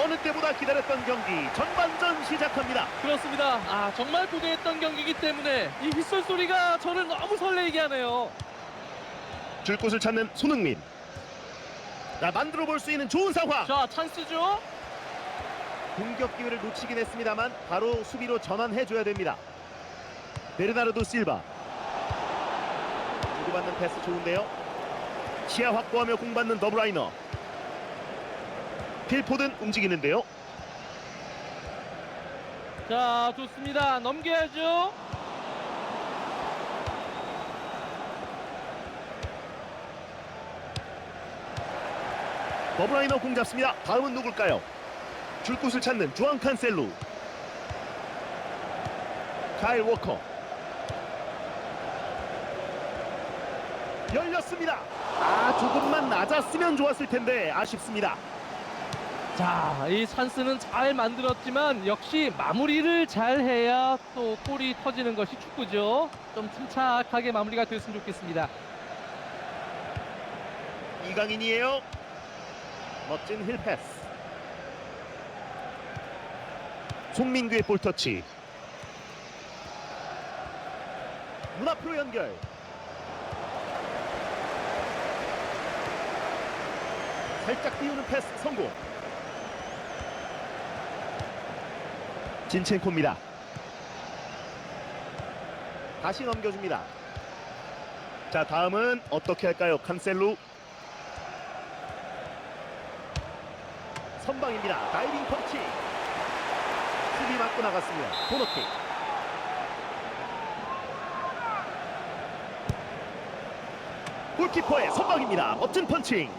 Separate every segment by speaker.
Speaker 1: 어느 때보다 기다렸던 경기 전반전 시작합니다.
Speaker 2: 그렇습니다. 아 정말 고대했던 경기이기 때문에 이 휘슬 소리가 저를 너무 설레게 하네요.
Speaker 1: 줄 곳을 찾는 손흥민. 자, 만들어 볼 수 있는 좋은 상황.
Speaker 2: 자 찬스죠.
Speaker 1: 공격 기회를 놓치긴 했습니다만 바로 수비로 전환해 줘야 됩니다. 베르나르도 실바. 주고받는 패스 좋은데요. 시야 확보하며 공받는 더브라이너. 필포든 움직이는데요.
Speaker 2: 자 좋습니다. 넘겨야죠.
Speaker 1: 더브라이너 공 잡습니다. 다음은 누굴까요? 줄 곳을 찾는 주앙 칸셀루. 카일 워커. 열렸습니다. 아 조금만 낮았으면 좋았을 텐데 아쉽습니다.
Speaker 2: 자, 이 찬스는 잘 만들었지만 역시 마무리를 잘 해야 또 골이 터지는 것이 축구죠. 좀 침착하게 마무리가 됐으면 좋겠습니다.
Speaker 1: 이강인이에요. 멋진 힐 패스. 송민규의 볼 터치. 문 앞으로 연결. 살짝 띄우는 패스 성공. 진첸코입니다. 다시 넘겨줍니다. 자 다음은 어떻게 할까요? 칸셀루 선방입니다. 다이빙 펀치. 수비 맞고 나갔습니다. 코너킥. 골키퍼의 선방입니다. 멋진 펀칭.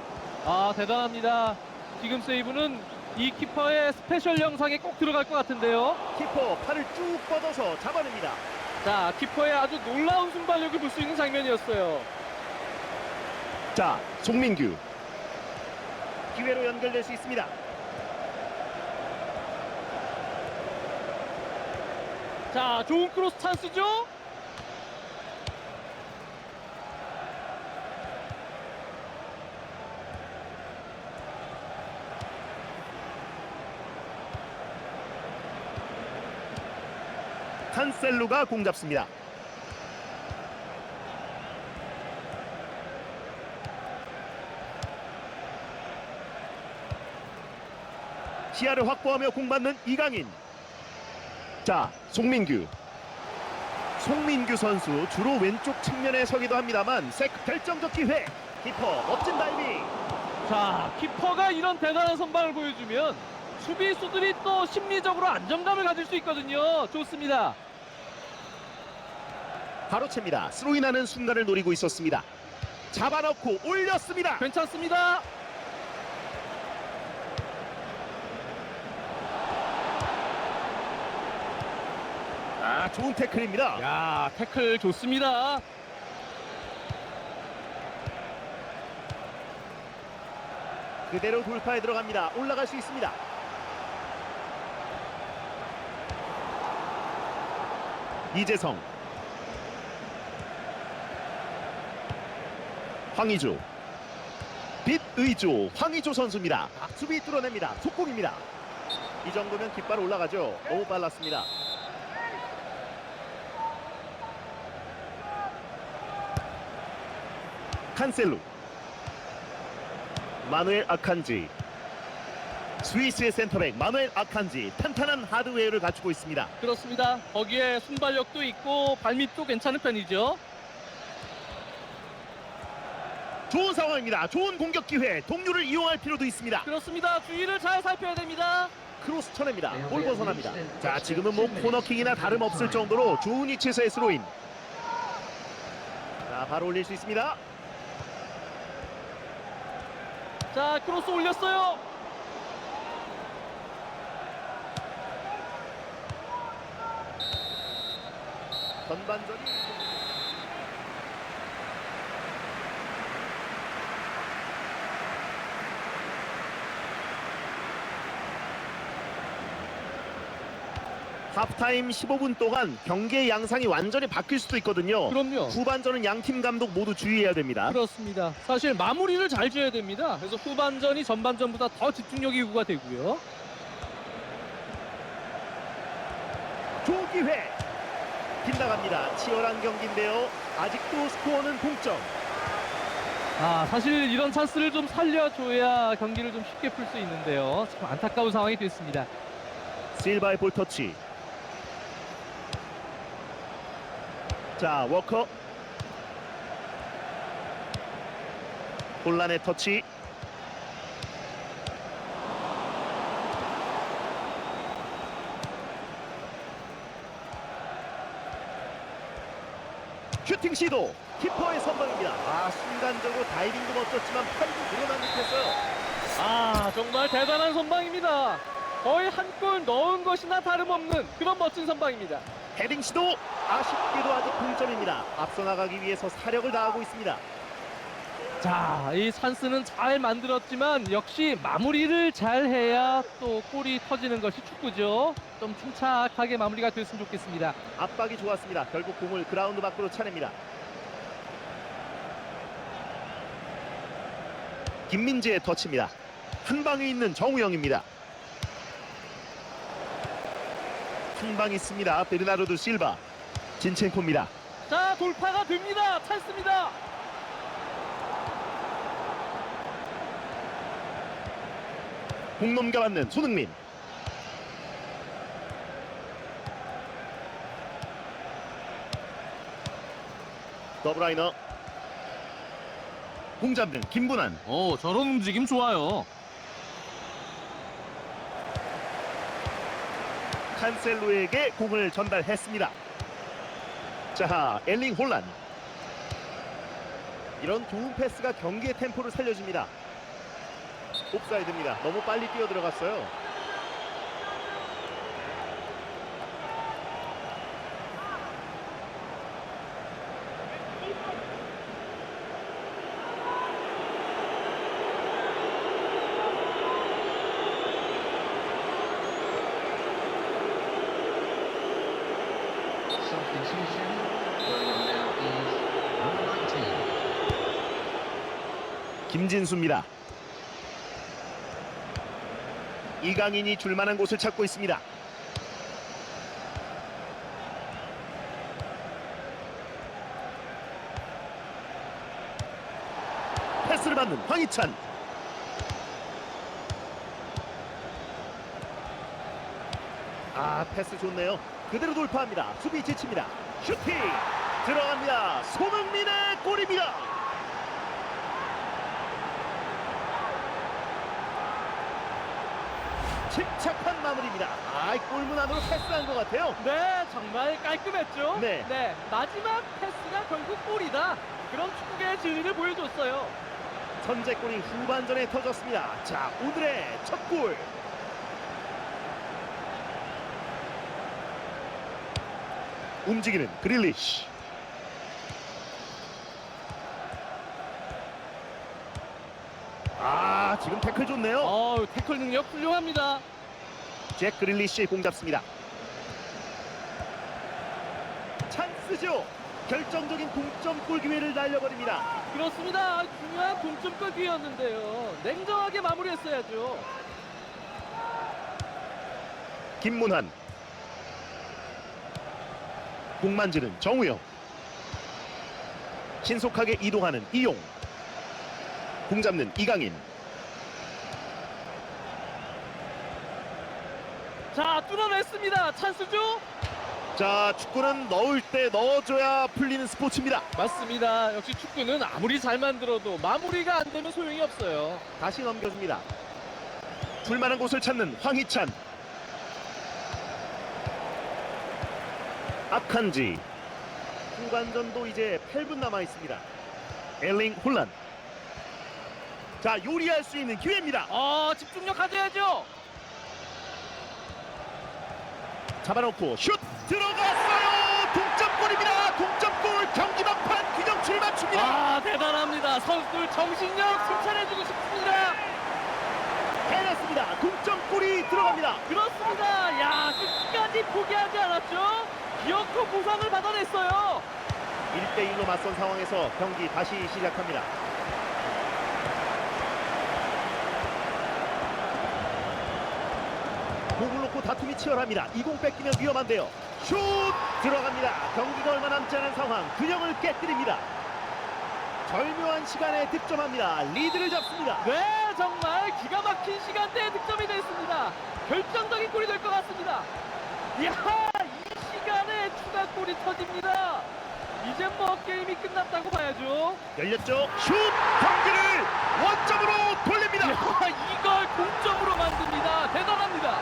Speaker 2: 아, 대단합니다. 지금 세이브는 이 키퍼의 스페셜 영상에 꼭 들어갈 것 같은데요.
Speaker 1: 키퍼 팔을 쭉 뻗어서 잡아냅니다.
Speaker 2: 자, 키퍼의 아주 놀라운 순발력을 볼 수 있는 장면이었어요.
Speaker 1: 자, 송민규. 기회로 연결될 수 있습니다.
Speaker 2: 자, 좋은 크로스 찬스죠?
Speaker 1: 칸셀루가 공 잡습니다. 시야를 확보하며 공받는 이강인. 자, 송민규. 송민규 선수 주로 왼쪽 측면에 서기도 합니다만 색 결정적 기회. 키퍼 멋진 다이빙.
Speaker 2: 자, 키퍼가 이런 대단한 선방을 보여주면 수비수들이 또 심리적으로 안정감을 가질 수 있거든요. 좋습니다.
Speaker 1: 바로 챕니다. 스로인하는 순간을 노리고 있었습니다. 잡아넣고 올렸습니다.
Speaker 2: 괜찮습니다.
Speaker 1: 아, 좋은 태클입니다.
Speaker 2: 야, 태클 좋습니다.
Speaker 1: 그대로 돌파에 들어갑니다. 올라갈 수 있습니다. 이재성 황의조 빛의조 황의조 선수입니다. 수비 뚫어냅니다. 속공입니다. 이 정도면 깃발 올라가죠. 너무 빨랐습니다. 칸셀루 마누엘 아칸지 스위스의 센터백 마누엘 아칸지 탄탄한 하드웨어를 갖추고 있습니다.
Speaker 2: 그렇습니다. 거기에 순발력도 있고 발밑도 괜찮은 편이죠.
Speaker 1: 좋은 상황입니다. 좋은 공격 기회. 동료를 이용할 필요도 있습니다.
Speaker 2: 그렇습니다. 주의를 잘 살펴야 됩니다.
Speaker 1: 크로스 쳐냅니다. 볼 벗어납니다. 자, 지금은 뭐 코너킥이나 다름없을 정도로 좋은 위치에서의 스로인. 자, 바로 올릴 수 있습니다.
Speaker 2: 자, 크로스 올렸어요.
Speaker 1: 전반전이 하프타임 15분 동안 경기의 양상이 완전히 바뀔 수도 있거든요.
Speaker 2: 그럼요.
Speaker 1: 후반전은 양 팀 감독 모두 주의해야 됩니다.
Speaker 2: 그렇습니다. 사실 마무리를 잘 줘야 됩니다. 그래서 후반전이 전반전보다 더 집중력이 요구가 되고요.
Speaker 1: 조기회 빗나갑니다. 치열한 경기인데요. 아직도 스코어는 동점.
Speaker 2: 아 사실 이런 찬스를 좀 살려줘야 경기를 좀 쉽게 풀 수 있는데요. 참 안타까운 상황이 됐습니다.
Speaker 1: 실바의 볼 터치 자 워커. 혼란의 터치. 슈팅 시도 키퍼의 선방입니다. 아 순간적으로 다이빙도 멋졌지만 팔도 늘어난 듯했어요.
Speaker 2: 아, 정말 대단한 선방입니다. 거의 한 골 넣은 것이나 다름없는 그런 멋진 선방입니다.
Speaker 1: 헤딩 시도 아쉽게도 아직 동점입니다. 앞서 나가기 위해서 사력을 다하고 있습니다.
Speaker 2: 자, 이 찬스는 잘 만들었지만 역시 마무리를 잘 해야 또 골이 터지는 것이 축구죠. 좀 침착하게 마무리가 됐으면 좋겠습니다.
Speaker 1: 압박이 좋았습니다. 결국 공을 그라운드 밖으로 차냅니다. 김민재의 터치입니다. 한 방에 있는 정우영입니다. 한방 있습니다. 베르나르도 실바. 진첸코입니다.
Speaker 2: 자, 돌파가 됩니다. 찬스입니다.
Speaker 1: 공놈과 맞는 손흥민. 더브라이너. 공 잡는 김분한.
Speaker 2: 오, 저런 움직임 좋아요.
Speaker 1: 칸셀로에게 공을 전달했습니다. 자, 엘링 혼란. 이런 좋은 패스가 경기의 템포를 살려줍니다. 옵사이드입니다. 너무 빨리 뛰어 들어갔어요. 김진수입니다. 이강인이 줄만한 곳을 찾고 있습니다. 패스를 받는 황희찬. 아 패스 좋네요. 그대로 돌파합니다. 수비 지칩니다. 슈팅 들어갑니다. 손흥민의 골입니다. 침착한 마무리입니다. 아, 골문 안으로 패스한 것 같아요.
Speaker 2: 네, 정말 깔끔했죠?
Speaker 1: 네.
Speaker 2: 마지막 패스가 결국 골이다. 그런 축구의 진리를 보여줬어요.
Speaker 1: 선제골이 후반전에 터졌습니다. 자, 오늘의 첫 골. 움직이는 그릴리시. 아, 지금 태클 좋네요.
Speaker 2: 어, 태클 능력 훌륭합니다.
Speaker 1: 잭 그릴리시 공 잡습니다. 찬스죠. 결정적인 동점골 기회를 날려버립니다.
Speaker 2: 그렇습니다. 중요한 동점골 기회였는데요. 냉정하게 마무리했어야죠.
Speaker 1: 김문환 공 만지는 정우영 신속하게 이동하는 이용 공 잡는 이강인
Speaker 2: 자, 뚫어냈습니다. 찬스죠?
Speaker 1: 자 축구는 넣을 때 넣어줘야 풀리는 스포츠입니다
Speaker 2: 맞습니다. 역시 축구는 아무리 잘 만들어도 마무리가 안 되면 소용이 없어요.
Speaker 1: 다시 넘겨줍니다 줄만한 곳을 찾는 황희찬 아칸지 후반전도 이제 8분 남아 있습니다 엘링 혼란 자 요리할 수 있는 기회입니다
Speaker 2: 어, 집중력 가져야죠.
Speaker 1: 잡아놓고 슛 들어갔어요 동점골입니다 동점골 경기 막판 규정치를 맞춥니다
Speaker 2: 아, 대단합니다. 선수들 정신력 칭찬해주고 싶습니다.
Speaker 1: 해냈습니다 동점골이 들어갑니다
Speaker 2: 그렇습니다. 야, 끝까지 포기하지 않았죠? 기어코 보상을 받아냈어요.
Speaker 1: 1대1로 맞선 상황에서 경기 다시 시작합니다 공을 놓고 다툼이 치열합니다 이 공 뺏기면 위험한데요 슛 들어갑니다. 경기가 얼마 남지 않은 상황 균형을 깨뜨립니다. 절묘한 시간에 득점합니다. 리드를 잡습니다.
Speaker 2: 네, 정말 기가 막힌 시간대에 득점이 됐습니다. 결정적인 골이 될 것 같습니다. 이야, 골이 터집니다. 이제 뭐 게임이 끝났다고 봐야죠.
Speaker 1: 열렸죠. 슛 경기를 원점으로 돌립니다.
Speaker 2: 이야, 이걸 동점으로 만듭니다. 대단합니다.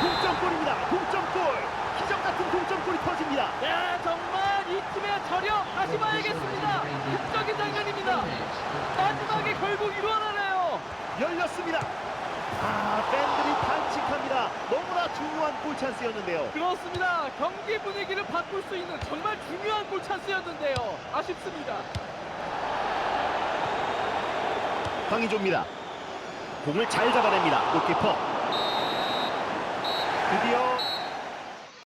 Speaker 1: 동점골입니다. 동점골. 기적 같은 동점골이 터집니다.
Speaker 2: 네, 정말 이 팀의 저력 다시 봐야겠습니다. 극적인 장면입니다. 마지막에 결국 이루어나네요.
Speaker 1: 열렸습니다. 아, 팬들이 반칙합니다. 너무나 중요한 골 찬스였는데요.
Speaker 2: 그렇습니다. 경기 분위기를 바꿀 수 있는 정말 중요한 골 찬스였는데요. 아쉽습니다.
Speaker 1: 황의조입니다. 공을 잘 잡아냅니다. 골키퍼. 드디어